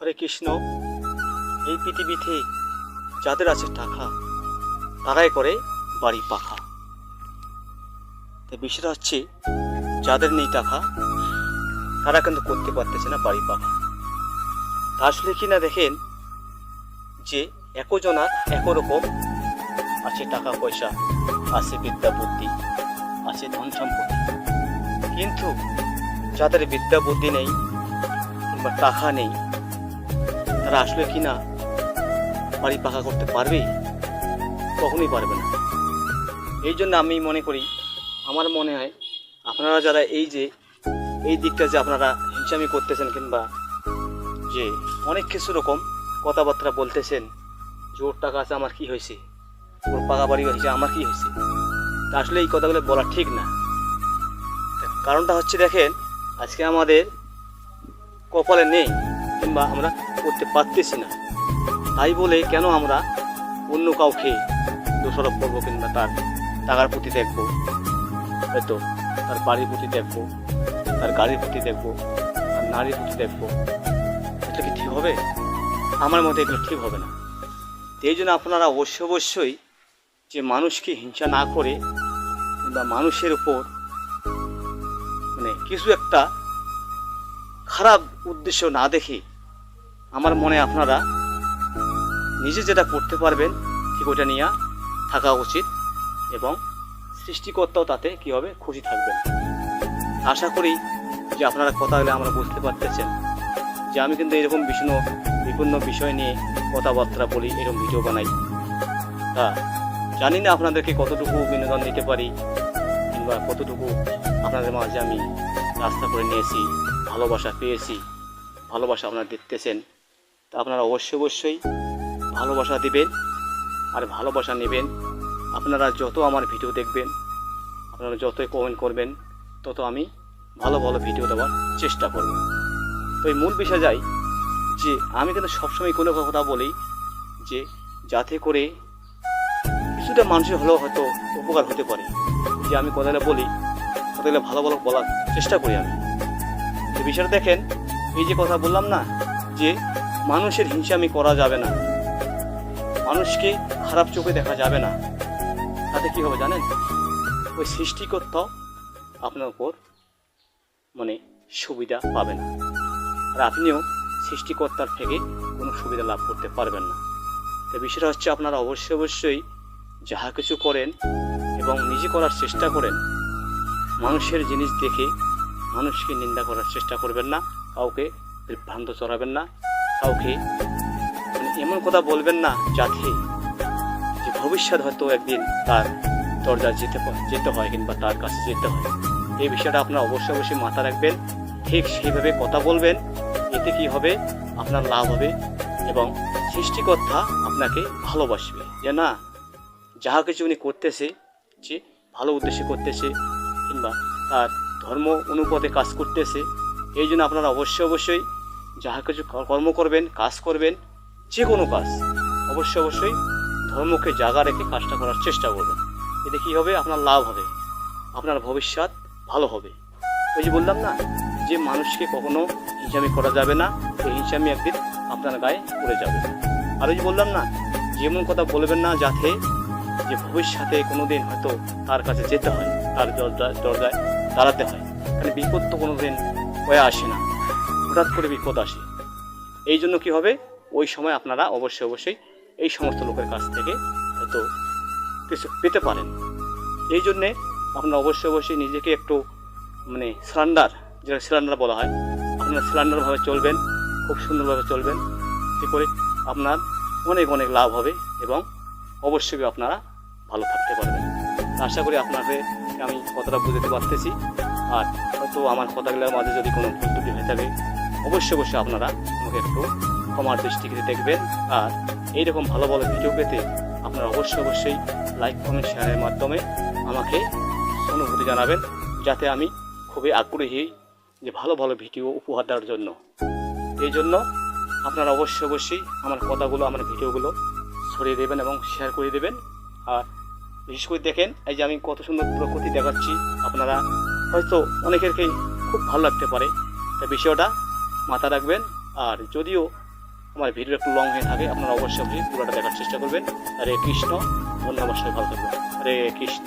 হরে কৃষ্ণ। এই পৃথিবীতে যাদের আছে টাকা, তারাই করে বাড়ি পাখা। তাই বিষয়টা হচ্ছে, যাদের নেই টাকা, তারা কিন্তু করতে পারতেছে না বাড়ি পাখা। তা আসলে কি না দেখেন, যে একজনার একরকম রকম আছে টাকা, পয়সা আছে বিদ্যা, বুদ্ধি আছে ধন সম্পত্তি। কিন্তু যাদের বিদ্যা, বুদ্ধি নেই, কিংবা টাকা নেই তারা আসলে কি না, বাড়ি পাকা করতে পারবে কখনোই পারবে না। এই জন্য আমি মনে করি, আমার মনে হয় আপনারা যারা এই যে, এই দিকটা যে আপনারা হিংসামি করতেছেন কিংবা যে অনেক কিছু রকম কথাবার্তা বলতেছেন, যে ওর টাকা আছে আমার কি হয়েছে, ওর পাকা বাড়ি হয়েছে আমার কি হয়েছে, তা আসলে এই কথাগুলো বলা ঠিক না। কারণটা হচ্ছে দেখেন, আজকে আমাদের কপালে নেই কিংবা আমরা করতে পারতেছি না। তাই বলে কেন আমরা অন্য কাউকে দোষারোপ করব কিংবা তার টাকার প্রতি দেখব? হয়তো তার বাড়ির প্রতি দেখব, তার গাড়ির প্রতি দেখব, তার নারীর প্রতি দেখব। এটা কি ঠিক হবে? আমার মতে এগুলো ঠিক হবে না। এই জন্য আপনারা অবশ্যই অবশ্যই যে মানুষকে হিংসা না করে কিংবা মানুষের উপর মানে কিছু একটা খারাপ উদ্দেশ্য না দেখে আমার মনে আপনারা নিজে যেটা করতে পারবেন, ঠিক ওইটা নিয়ে থাকা উচিত এবং সৃষ্টিকর্তাও তাতে কী হবে, খুশি থাকবেন। আশা করি যে আপনারা কথা হলে আমরা বুঝতে পারতেছেন যে আমি কিন্তু এরকম বিভিন্ন বিভিন্ন বিষয় নিয়ে কথাবার্তা বলি, এরকম ভিডিও বানাই। তা জানি না আপনাদেরকে কতটুকু বিনোদন দিতে পারি কিংবা কতটুকু আপনাদের মাঝে আমি রাস্তা করে নিয়েছি, ভালোবাসা পেয়েছি, ভালোবাসা আপনারা দেখতেছেন। তা আপনারা অবশ্যই অবশ্যই ভালোবাসা দিবেন আর ভালোবাসা নেবেন। আপনারা যত আমার ভিডিও দেখবেন, আপনারা যতই কমেন্ট করবেন, তত আমি ভালো ভালো ভিডিও দেওয়ার চেষ্টা করব। তো এই মূল বিষয় যাই যে আমি কিন্তু সবসময় কোনো কথা বলি যে যাতে করে কিছুটা মানুষের হলেও হয়তো উপকার হতে পারে। যে আমি কথাগুলো বলি, কথাগুলো ভালো ভালো বলার চেষ্টা করি আমি। বিষয়টা দেখেন, এই যে কথা বললাম না, যে মানুষের হিংসামি করা যাবে না। মানুষকে খারাপ চোখে দেখা যাবে না। তাতে কী হবে জানেন? ওই সৃষ্টিকর্তাও আপনার উপর মানে সুবিধা পাবে না। আর আপনিও সৃষ্টিকর্তার থেকে কোনো সুবিধা লাভ করতে পারবেন না। তো বিষয়টা হচ্ছে আপনারা অবশ্যই অবশ্যই যাহা কিছু করেন এবং নিজে করার চেষ্টা করেন, মানুষের জিনিস দেখে মানুষকে নিন্দা করার চেষ্টা করবেন না, কাউকে বিভ্রান্ত চড়াবেন না। কাউকে মানে এমন কথা বলবেন না যাতে যে ভবিষ্যৎ হয়তো একদিন তার দরজা যেতে যেতে হয় কিংবা তার কাছে যেতে হয়। এই বিষয়টা আপনার অবশ্যই অবশ্যই মাথা রাখবেন। ঠিক সেইভাবে কথা বলবেন। এতে কি হবে? আপনার লাভ হবে এবং সৃষ্টিকর্তা আপনাকে ভালোবাসবে। যে না, যাহা কিছু উনি করতেছে, যে ভালো উদ্দেশ্যে করতেছে কিংবা তার ধর্ম অনুপদে কাজ করতেছে, এই জন্য আপনারা অবশ্যই অবশ্যই যাহা কিছু কর্ম করবেন, কাজ করবেন, যে কোনো কাজ, অবশ্যই অবশ্যই ধর্মকে জাগা রেখে কাজটা করার চেষ্টা করবেন। এতে কী হবে? আপনার লাভ হবে। আপনার ভবিষ্যৎ ভালো হবে। ওই যে বললাম না, যে মানুষকে কখনো হিংসামি করা যাবে না এই হিংসামি একদিন আপনার গায়ে পড়ে যাবে। আর ওই যে বললাম না, যেমন কথা বলবেন না যাতে, যে ভবিষ্যতে কোনো দিন হয়তো তার কাছে যেতে হয়, তার দরজায় দাঁড়াতে হয়। কারণ বিপদ তো কোনোদিন হয়ে আসে না। হঠাৎ করে বিপদ আসে। এই জন্য কী হবে? ওই সময় আপনারা অবশ্যই অবশ্যই এই সমস্ত লোকের কাছ থেকে হয়তো কিছু পেতে পারেন। এই জন্যে আপনারা অবশ্যই অবশ্যই নিজেকে একটু মানে সিলিন্ডার যেটা সিলিন্ডার বলা হয়, আপনারা সিলিন্ডারভাবে চলবেন, খুব সুন্দরভাবে চলবেন। এতে করে আপনার অনেক অনেক লাভ হবে এবং অবশ্যই আপনারা ভালো থাকতে পারবেন। আশা করি আপনাদের আমি কথাটা বুঝতে পারতেছি। আর হয়তো আমার কথাগুলোর মাঝে যদি কোনো ভুল ত্রুটি হয়ে থাকে অবশ্যই অবশ্যই আপনারা আমাকে একটু ক্ষমার দৃষ্টিতে দেখবেন। আর এইরকম ভালো ভালো ভিডিও পেতে আপনারা অবশ্যই অবশ্যই লাইক কমেন্ট শেয়ারের মাধ্যমে আমাকে অনুভূতি জানাবেন, যাতে আমি খুবই আগ্রহী যে ভালো ভালো ভিডিও উপহার দেওয়ার জন্য। এই জন্য আপনারা অবশ্যই অবশ্যই আমার কথাগুলো, আমার ভিডিওগুলো ছড়িয়ে দেবেন এবং শেয়ার করে দেবেন। আর বিশেষ করে দেখেন, এই যে আমি কত সুন্দর প্রকৃতি দেখাচ্ছি, আপনারা হয়তো অনেকেরকেই খুব ভালো লাগতে পারে। তা বিষয়টা মাথা রাখবেন। আর যদিও আমার ভিডিও একটু লং হয়ে থাকে, আপনারা অবশ্যই আপনি পুরোটা দেখার চেষ্টা করবেন। রে কৃষ্ণ অন্য অবশ্যই ভালো থাকবেন। হরে কৃষ্ণ।